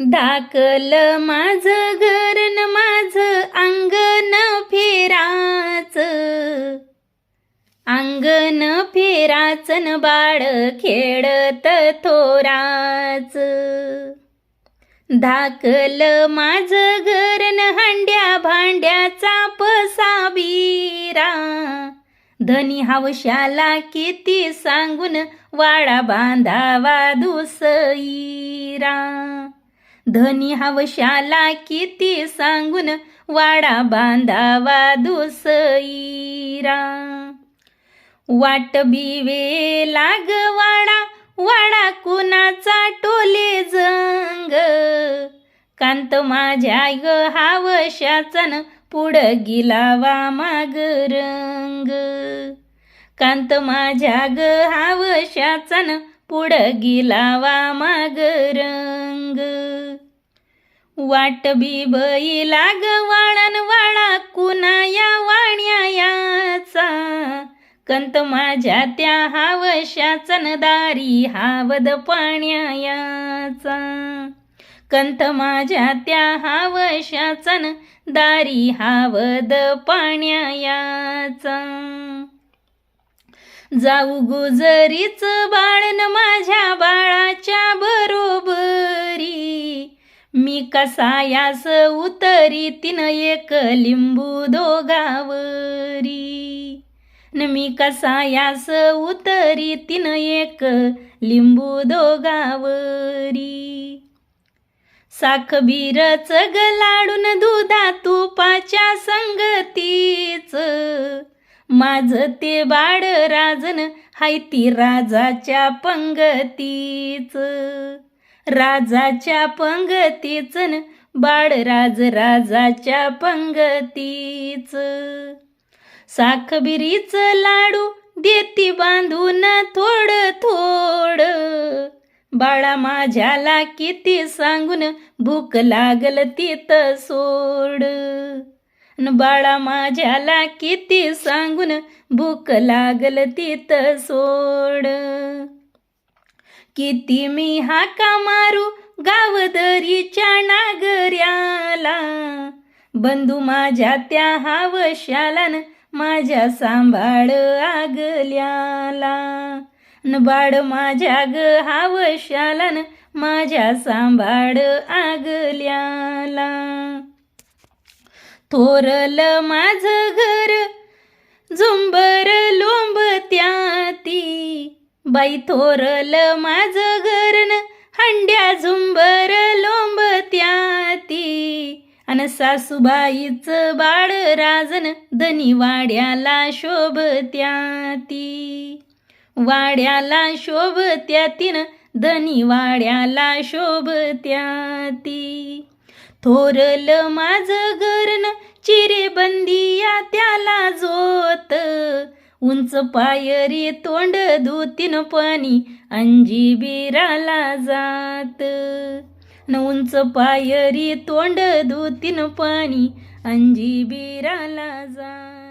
धाकल माझ घर न माझ अंगण फेराच. अंगण फेराच न बाळ खेळत थोराच. धाकल माझ घर न भांड्याचा पसाबीरा. धनी हवशाला किती सांगून वाडा बांधावा दुसईरा. धनी हवशाला किती सांगून वाडा बांधावा दुसईरा. वाट बिवे लाग वाडा वाडा कुणाचा टोले जंग. कांत माझ्या ग हावशाचन पुढं गिलावा माग रंग. कांत माझ्या ग हावशाचन पुढं गिलावा माग रंग. वाट बिबई लाग वाळण वाळा कुणाया वाण्यायाचा कंत माझ्या त्या हावशाचन दारी हावद पाण्यायाचा कंत माझ्या त्या हावशाचन दारी हावद पाण्यायाचा जाऊ गुजरीच बाळन माझ्या बाळाच्या बरोबरी. मी कसायास उतरी तिन एक लिंबू दोगावरी न मी कसायास उतरी तिन एक लिंबू दोगावरी साखबीरच गलाडून दुधा तुपाच्या संगतीच. माझ ते बाळ राजन हाय ती राजाच्या पंगतीच. राजाच्या पंगतीच न बाळराज राजाच्या पंगतीच. साखबिरीच लाडू देती बांधून थोड थोड. बाळा माझ्याला किती सांगून भूक लागल तित सोड. न बाळा माझ्याला किती सांगून भूक लागल तित सोड. किती मी हाका मारू गावदरीच्या नागऱ्याला? बंधू माझ्या त्या हावशालान न माझ्या सांभाळ आगल्याला. न बाळ माझ्या ग हावशाला न माझ्या सांभाळ आगल्याला. थोरल माझ घर झुंबर बाई थोरल माझ घरन हंड्या झुंबर लोंबत्याती अन सासूबाईच बाळ राजन धनी वाड्याला शोभत्याती वाड्याला शोभत्यातीन धनी वाड्याला शोभत्याती थोरल माझ घरन चिरेबंदिया त्याला जोत. उंच पायरी तोंड धुतीन पाणी अंजी बिराला जात. न उंच पायरी तोंड धुतीन पाणी अंजी बिराला जात.